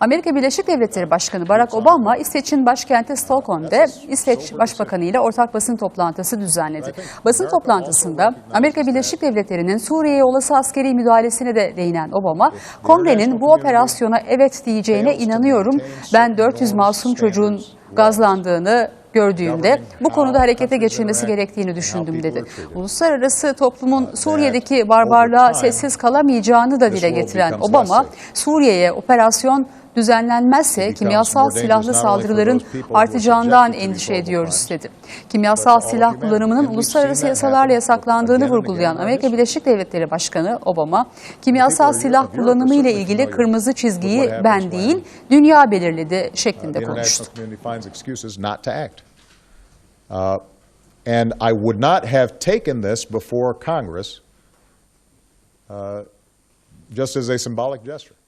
Amerika Birleşik Devletleri Başkanı Barack Obama İsveç'in başkenti Stockholm'de İsveç Başbakanı ile ortak basın toplantısı düzenledi. Basın toplantısında Amerika Birleşik Devletleri'nin Suriye'ye olası askeri müdahalesine de değinen Obama, kongrenin bu operasyona evet diyeceğine inanıyorum. Ben 400 masum çocuğun gazlandığını gördüğümde bu konuda harekete geçilmesi gerektiğini düşündüm dedi. Uluslararası toplumun Suriye'deki barbarlığa sessiz kalamayacağını da dile getiren Obama, Suriye'ye operasyon düzenlenmezse kimyasal silahlı saldırıların artacağından endişe ediyoruz dedi. Kimyasal silah kullanımının uluslararası yasalarla yasaklandığını vurgulayan Amerika Birleşik Devletleri Başkanı Obama, kimyasal silah kullanımı ile ilgili kırmızı çizgiyi ben değil, dünya belirledi şeklinde the konuştu. Uh, and I would not have taken this before Congress uh, just as a symbolic gesture.